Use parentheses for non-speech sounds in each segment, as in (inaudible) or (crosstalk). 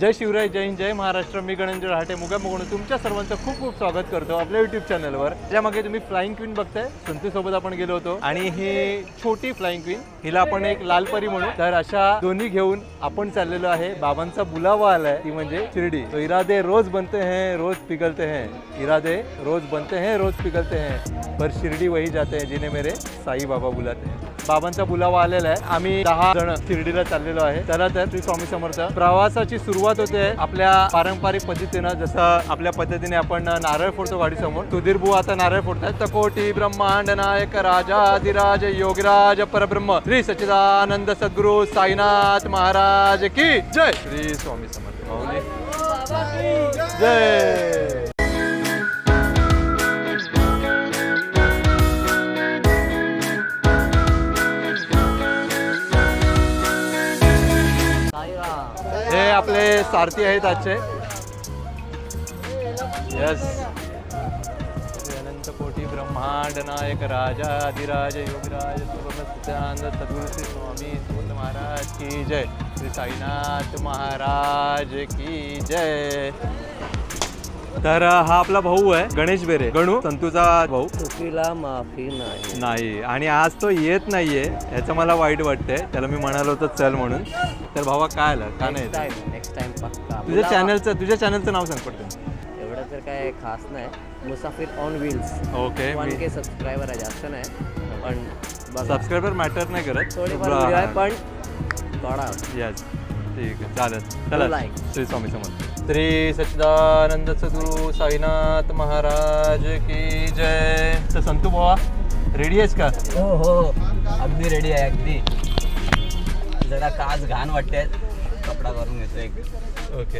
जय शिवराय जय हिंद जय महाराष्ट्र. मी गणेंद्र रहाटे मुगा म्हणून तुमच्या सर्वांचं खूप खूप स्वागत करतो आपल्या युट्यूब चॅनलवर त्यामागे तुम्ही फ्लाइंग क्वीन बघताय. संतूसोबत आपण गेलो होतो. आणि ही छोटी फ्लाइंग क्वीन हिला आपण एक लालपरी म्हणू. तर अशा दोन्ही घेऊन आपण चाललेलो आहे. बाबांचा बुलावा आलाय. ती म्हणजे शिर्डी. तो इरादे रोज बनते हैं रोज पिघलते हैं. इरादे रोज बनते हैं रोज पिघलते हैं. पर शिर्डी वही जाते हैं जिने मेरे साई बाबा बुलाते हैं. बाबांचा बुलावा आलेला आहे. आम्ही दहा जण शिर्डीला चाललेलो आहे. चला तर श्री स्वामी समर्थ. प्रवासाची सुरुवात होते आपल्या पारंपरिक पद्धतीनं जसं आपल्या पद्धतीने आपण नारळ फोडतो वाडीसमोर. सुधीरभू सुधीर आता नारळ फोडतात तकोटी ब्रह्मांड नायक राजाधिराज योगराज परब्रह्म श्री सच्चिदानंद सद्गुरु साईनाथ महाराज की जय. श्री स्वामी समर्थ. जय. आपले सारथी आहेत आजचे. यस अनंत कोटी ब्रह्मांड नायक राजा अधिराज योगराज सत्यानंद सद्गुरु श्री स्वामी समर्थ महाराज की जय. श्री साईनाथ महाराज की जय. तर हा आपला भाऊ आहे गणेश बेरे. गणू संतूचा भाऊ. चुकीला माफी नाही. नाही. आणि आज तो येत नाहीये याचं मला वाईट वाटतंय. त्याला मी म्हणालो होतो चल म्हणून. तर भावा काय आलं? का नाही? येत? नेक्स्ट टाइम पक्का. तुझ्या चॅनलचं तुझ्या चॅनलचं नाव सांग पडतं एवढं तर काय खास नाही. Musafir on Wheels okay one K subscriber आहे जास्त नाही. पण बघा. सबस्क्रायबर मॅटर नाही करत. थोडीफार व्हिडिओ आहे पण थोडा यस ठीक आहे. चालेल. चला. Like. श्री स्वामी समर्थ. श्री सच्चिदानंद सद्गुरु साईनाथ महाराज की जय. तर संतू भावा रेडी आहेस का? हो हो. अगदी रेडी आहे अगदी. जरा काच घाण वाटते कपडा करून घेतो एक. ओके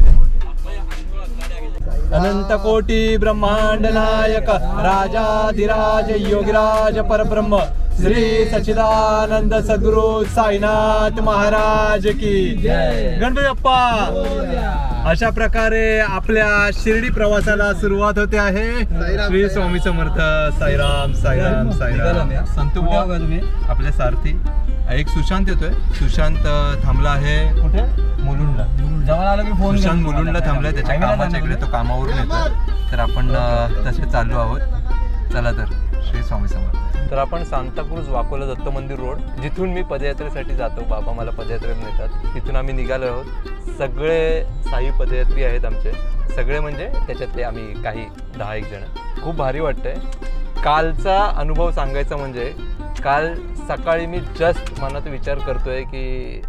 अनंत कोटी ब्रह्मांड नायक राजाधिराज योगीराज परब्रह्म श्री सच्चिदानंद सद्गुरु साईनाथ महाराज की. जय. गणपती बाप्पा! अशा प्रकारे आपल्या शिर्डी प्रवासाला सुरुवात होते आहे. श्री स्वामी समर्थ साईराम साईराम साईराम. संतू बुवा, आपले सारथी. एक सुशांत येतोय. सुशांत थांबला आहे. कुठे? मुलुंडला. जवळ आलो की फोन सुशांत मुलुंडला थांबलाय. त्याच्या कामाच्या इकडे तो कामावरून येतो तर आपण तसे चाललो आहोत. चला तर श्री स्वामी समर्थ. तर आपण सांताक्रूज वाकोला दत्त मंदिर रोड जिथून मी पदयात्रेसाठी जातो. बाबा मला पदयात्रेत नेतात. तिथून आम्ही निघालो आहोत. सगळे साई पदयात्री आहेत आमचे. सगळे म्हणजे त्याच्यातले आम्ही काही दहा एक जण. खूप भारी वाटतंय. कालचा अनुभव सांगायचा म्हणजे काल सकाळी मी जस्ट मनात विचार करतोय की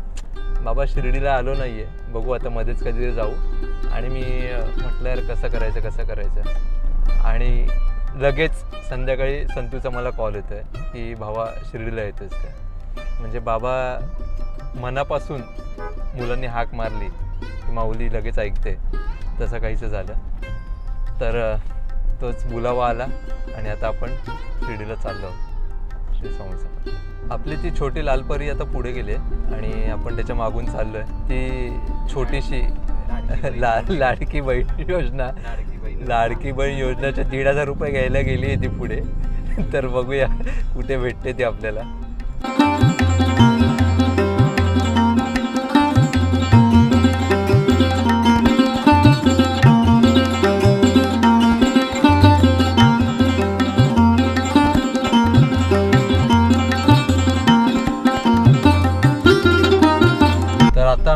बाबा शिर्डीला आलो नाहीये. बघू आता मध्येच कधी जाऊ. आणि मी म्हटलं यार कसं करायचं कसं करायचं? आणि लगेच संध्याकाळी संतूचा मला कॉल येतो आहे की भावा शिर्डीला येतोस काय म्हणजे बाबा मनापासून मुलांनी हाक मारली की माऊली लगेच ऐकते. तसं काहीचं झालं. तर तोच बुलावा आला आणि आता आपण शिर्डीला चाललो श्री स्वामी आपली ती छोटी लालपरी आता पुढे गेली आहे आणि आपण त्याच्या मागून चाललो आहे ती छोटीशी ला लाडकी बहीण योजना लाडकी बहीण योजनाच्या दीड हजार रुपये घ्यायला गेली आहे ती पुढे. तर बघूया कुठे भेटते ती आपल्याला.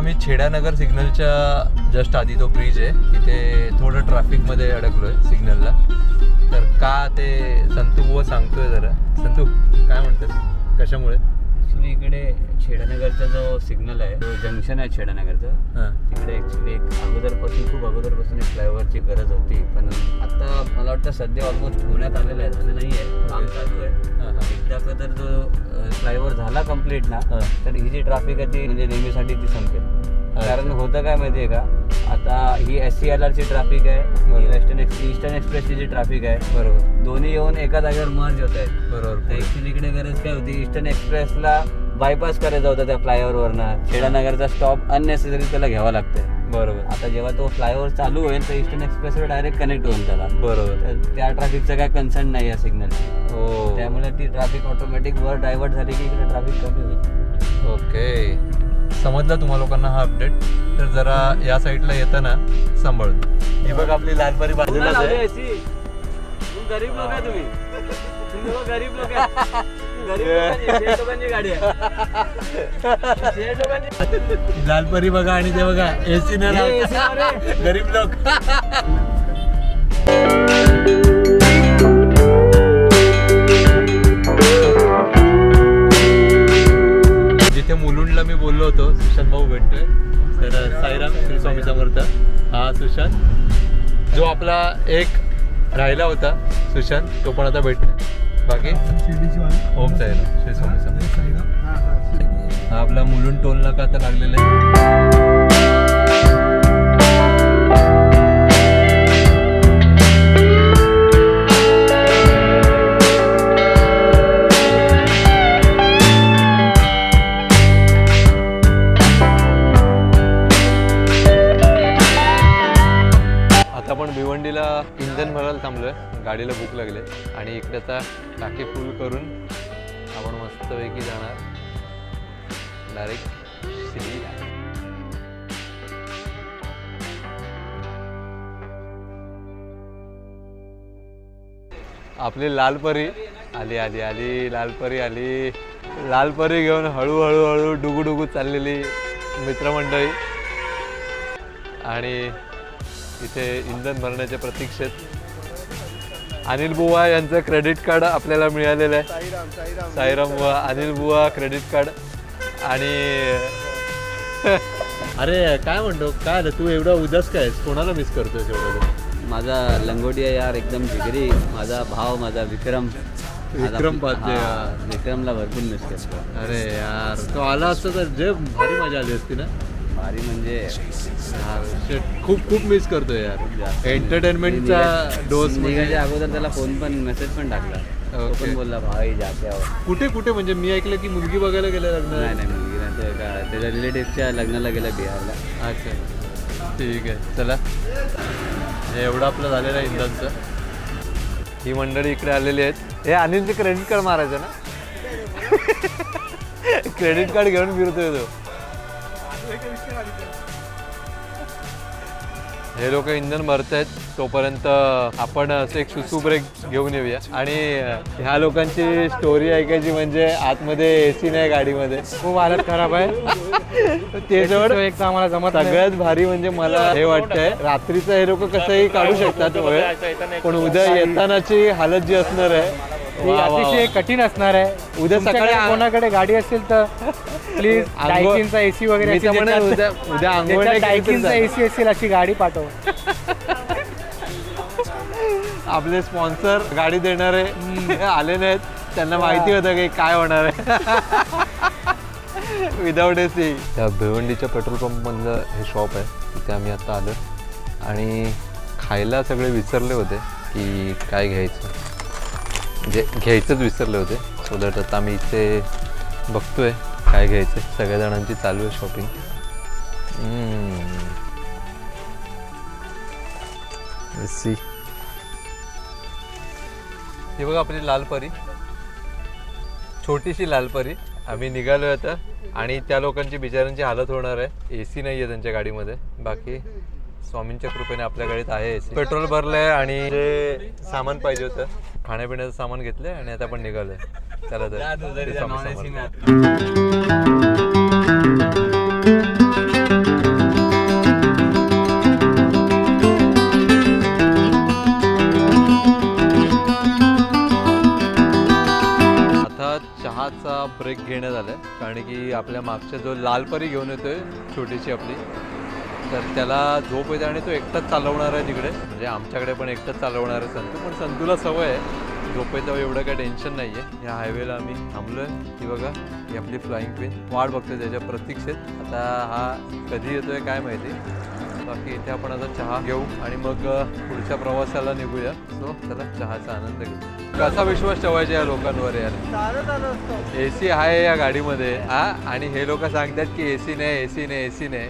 आम्ही छेडानगर सिग्नलच्या जस्ट आधी तो ब्रिज आहे. तिथे थोडं ट्रॅफिकमध्ये अडकलो आहे सिग्नलला. तर का ते संतू व सांगतोय जरा. संतू काय म्हणतात कशामुळे? ॲक्च्युली इकडे छेडानगरचा जो सिग्नल आहे तो जंक्शन आहे छेडानगरचं हां. तिकडे ॲक्च्युली एक अगोदरपासून खूप अगोदरपासून एक फ्लायओव्हरची गरज होती. पण आता मला वाटतं सध्या ऑलमोस्ट होण्यात आलेलं आहे झालं नाही आहे काम चालू आहे. एकदा का तर जो फ्लायओव्हर झाला कंप्लीट ना. तर ही जी ट्रॅफिक आहे ती म्हणजे नेहमीसाठी ती संपेल. कारण होतं काय माहिती आहे का आता ही एस सी एल आरची ट्रॅफिक आहे. वेस्टर्न ईस्टर्न एक्सप्रेसची जी ट्रॅफिक आहे. बरोबर. दोन्ही येऊन एका जागेवर मर्ज होत आहेत. बरोबर ऍक्च्युली इकडे गरज काय होती? ईस्टर्न एक्सप्रेसला बायपास करायचा होता त्या फ्लायओव्हरवरनं खेडानगरचा स्टॉप अननेसेसरी त्याला घ्यावा लागतंय. बरोबर. आता जेव्हा तो फ्लायओव्हर चालू होईल तर ईस्टर्न एक्सप्रेसवर डायरेक्ट कनेक्ट होईल त्याला बरोबर. तर त्या ट्रॅफिकचा काय कन्सर्न नाही या सिग्नल हो. त्यामुळे ती ट्रॅफिक ऑटोमॅटिक वर डायव्हर्ट झाली की इकडे ट्रॅफिक कमी होईल. ओके समजला तुम्हा लोकांना हा अपडेट तर जरा या साईडला येताना सांभाळून. ही बघ आपली लालपरी बाजूलाच आहे. गरीब लोक आहे तुम्ही. गरीब लोक लालपरी बघा आणि ते बघा एसी न गरीब लोक. जिथे मुलुंडला मी बोललो होतो. सुशांत भाऊ भेटतोय. तर साईराम श्री स्वामी समर्थ हा सुशांत. जो आपला एक राहिला होता सुशांत तो पण आता भेटतोय. बाकी? ओम साईराम श्री स्वामी समर्थ हा आपला मुलुंड टोल नाका आता लागलेला आहे. इंधन भरायला थांबलोय. गाडीला भूक लागले. आणि इकडे आता टाके फुल करून आपण मस्तपैकी जाणार. डायरेक्ट शिर्डीला आपली लालपरी आली आली आली लालपरी आली. लालपरी घेऊन हळूहळू हळू डुगुडुगू डुगू चाललेली मित्रमंडळी. आणि इथे इंधन भरण्याच्या प्रतीक्षेत अनिल बुवा यांचं क्रेडिट कार्ड आपल्याला मिळालेलं आहे. साईराम बुवा अनिल बुवा क्रेडिट कार्ड आणि (laughs) अरे काय म्हणतो? काय आलं तू एवढा उदास काय? आहेस? कोणाला मिस करतोय एवढं माझा लंगोटिया यार एकदम जिगरी. माझा भाव माझा विक्रम. विक्रम हा, विक्रमला भरपूर मिस करतो. अरे यार तो आला असता तर जे भारी मजा आली असती ना? भारी म्हणजे shit. खूप खूप मिस करतोय यार. जास्त. एंटरटेनमेंटचा डोस म्हणजे निघायच्या अगोदर त्याला फोन पण मेसेज पण टाकला. तो. पण बोलला भाई जाते आहो. कुठे कुठे? म्हणजे मी ऐकलं की मुलगी बघायला गेल्या लग्न नाही नाही मुलगी नाही. ते त्याच्या रिलेटिव्हच्या लग्नाला गेला बिहारला. अच्छा. ठीक आहे. चला. हे एवढं आपलं झालेलं आहे इंधनचं. ही मंडळी इकडे आलेली आहेत. हे अनिलचे क्रेडिट कार्ड मारायचं ना? (laughs) क्रेडिट कार्ड घेऊन फिरतोय तो. हे लोक इंधन भरत आहेत तोपर्यंत आपण असं एक सुसू ब्रेक घेऊन येऊया. आणि ह्या लोकांची स्टोरी ऐकायची म्हणजे आतमध्ये एसी नाही गाडीमध्ये. खूप हालत खराब आहे. (laughs) ते जवळ एक आम्हाला जमत. सगळ्यात भारी म्हणजे मला हे वाटतंय रात्रीचं हे लोक कसंही काढू शकतात वेळ पण उद्या येतानाची हालत जी असणार आहे ती वा, वा, वा. अतिशय कठीण असणार आहे. उद्या तुमच्याकडे सकाळी आ- कोणाकडे गाडी असेल तर प्लीज आंघोळ- डायकिनचा एसी वगैरे मी असेल तर म्हणेन ज्याच्यात- उद्या- उद्या आंघोळ नाही ज्याच्यात केली तरी डायकिनचा चालेल. एसी असेल अशी गाडी पाठव. आपले स्पॉन्सर गाडी देणारे (laughs) आले नाहीत. त्यांना माहिती होतं की काय होणार आहे. विदाउट ए सी त्या भिवंडीच्या पेट्रोल पंपमधलं हे शॉप आहे तिथे आम्ही आता आलो. आणि खायला सगळे विसरले होते की काय घ्यायचं. जे घ्यायचंच विसरले होते. सो दॅट आता आम्ही इथे बघतोय काय घ्यायचं. सगळ्या जणांची चालू आहे शॉपिंग सी हे बघा आपली लालपरी छोटीशी लालपरी आम्ही निघालो आता. आणि त्या लोकांची बिचाऱ्यांची हालत होणार आहे. ए सी नाही आहे त्यांच्या गाडीमध्ये. बाकी स्वामींच्या कृपेने आपल्या गाडीत आहे एसी पेट्रोल भरलंय आणि जे सामान पाहिजे होतं खाण्यापिण्याचं सामान घेतलंय आणि आता आपण निघालोय. चला तर ब्रेक घेण्यात आलाय कारण की आपल्या मागच्या जो लालपरी घेऊन येतोय छोटीशी आपली तर त्याला झोप येते आणि तो एकटाच चालवणार आहे तिकडे. म्हणजे आमच्याकडे पण एकटाच चालवणार आहे संतू. पण संतूला सवय आहे. झोप येतं एवढं काही टेन्शन नाही आहे या हायवेला आम्ही थांबलोय. ही बघा ही आपली फ्लाईंग पिन वाट बघतोय त्याच्या प्रतीक्षेत. आता हा कधी येतोय काय माहिती. बाकी इथे आपण आता चहा घेऊ आणि मग पुढच्या प्रवासाला निघूया. सो चला चहाचा आनंद घेऊ. कसा विश्वास ठेवायचा या लोकांवर यार? ए सी आहे या गाडीमध्ये. हा? आणि हे लोक सांगतात की ए सी नाही ए सी नाही ए सी नाही.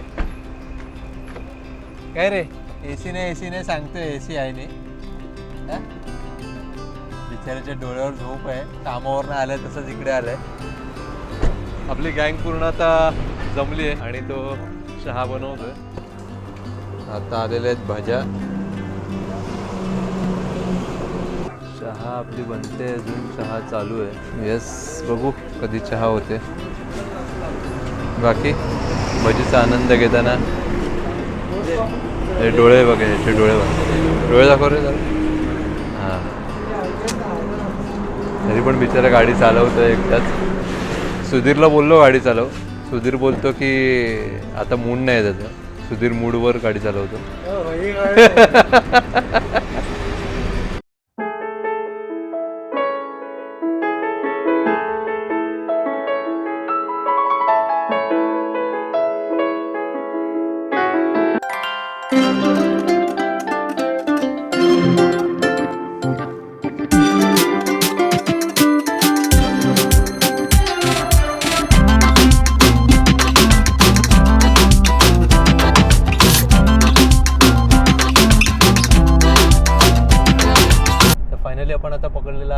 काय रे? ए सी नाही ए सी नाही सांगतोय ए सी आहे नाही हा? बिचाऱ्याच्या डोळ्यावर झोप आहे. कामावरनं आलंय तसंच इकडे आलंय. आपली गँग पूर्ण आता जमली आहे आणि तो चहा बनवतोय. आता आलेल्या आहेत भाज्या. चहा आपली बनते अजून चहा चालू आहे. येस बघू कधी चहा होते. बाकी भजीचा आनंद घेताना. हे डोळे बघा हे डोळे बघा. डोळे दाखव रे जरा. हां. तरी पण बिचारा गाडी चालवतोय एकटाच. सुधीरला बोललो गाडी चालव. सुधीर बोलतो की आता मूड नाही त्याचा. सुधीर मूडवर गाडी चालवतो. (laughs)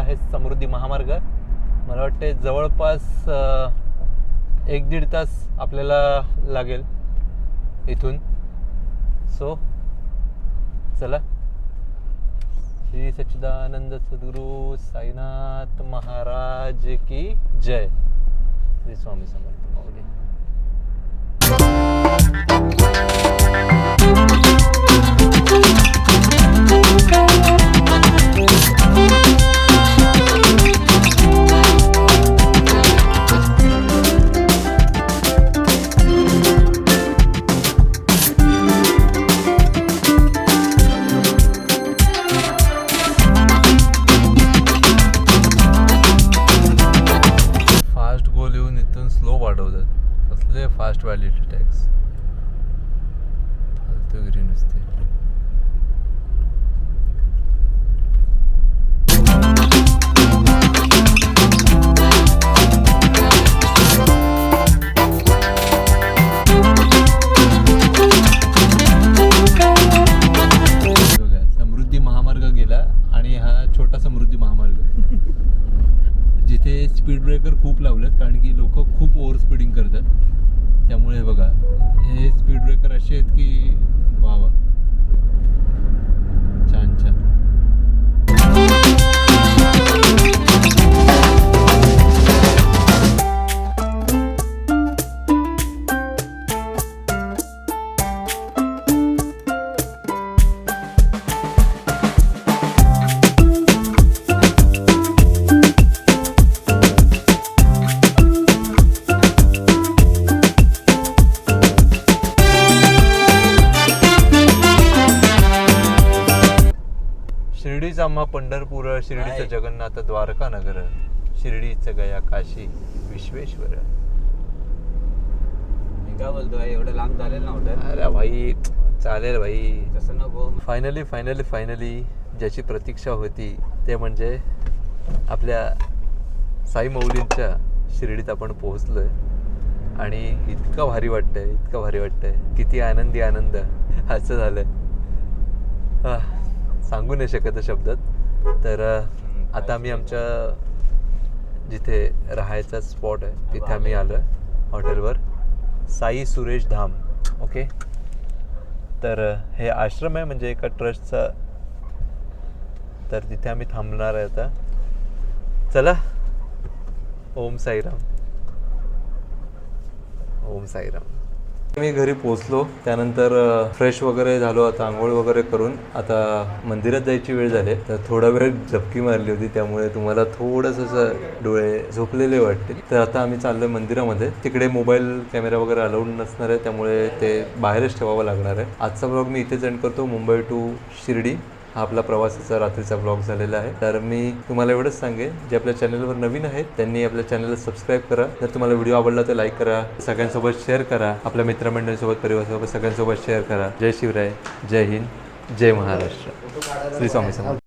आहे समृद्धी महामार्ग. मला वाटते जवळपास एक दीड तास आपल्याला लागेल इथून. सो चला. श्री सच्चिदानंद सद्गुरू साईनाथ महाराज की जय. श्री स्वामी समर्थ. माऊली value to text. शिर्डीचं? Jagannath Dwarka नगर शिर्डीचं गया काशी विश्वेश्वर. मी काय बोलतोय एवढं लांब चालेल ना हॉटेल? अरे भाई चालेल भाई. तसं नको. फायनली फायनली फायनली ज्याची प्रतीक्षा होती ते म्हणजे आपल्या साई मौलींच्या शिर्डीत आपण पोहोचलोय. आणि इतकं भारी वाटतंय इतकं भारी वाटतंय. किती आनंदी आनंद. असं झालंय. आह, सांगू नाही शकत शब्दात. तर आता आम्ही आमच्या जिथे राहायचा स्पॉट आहे तिथे आम्ही आलो आहे हॉटेलवर साई सुरेश धाम ओके तर हे आश्रम आहे म्हणजे एका ट्रस्टचा तर तिथे आम्ही थांबणार आहे आता. चला. ओम साईराम. ओम साईराम. मी घरी पोचलो त्यानंतर फ्रेश वगैरे झालो आता आंघोळ वगैरे करून आता मंदिरात जायची वेळ झाली. तर थोडा वेळ झपकी मारली होती त्यामुळे तुम्हाला थोडंसं असं डोळे झोपलेले वाटतील. तर आता आम्ही चाललोय मंदिरामध्ये. तिकडे मोबाईल कॅमेरा वगैरे अलाउड नसणार आहे त्यामुळे ते बाहेरच ठेवावं लागणार आहे. आजचा ब्लॉग मी इथेच एंड करतो. मुंबई टू शिर्डी. हा आपला प्रवासाचा रात्रीचा ब्लॉग झालेला आहे. तर मी तुम्हाला एवढंच सांगेन जे आपल्या चॅनलवर नवीन आहेत त्यांनी आपल्या चॅनलला सबस्क्राईब करा. जर तुम्हाला व्हिडिओ आवडला तर लाईक करा सगळ्यांसोबत शेअर करा. आपल्या मित्रमंडळीसोबत परिवारासोबत सगळ्यांसोबत शेअर करा. जय शिवराय जय हिंद जय महाराष्ट्र. श्री स्वामी समर्थ.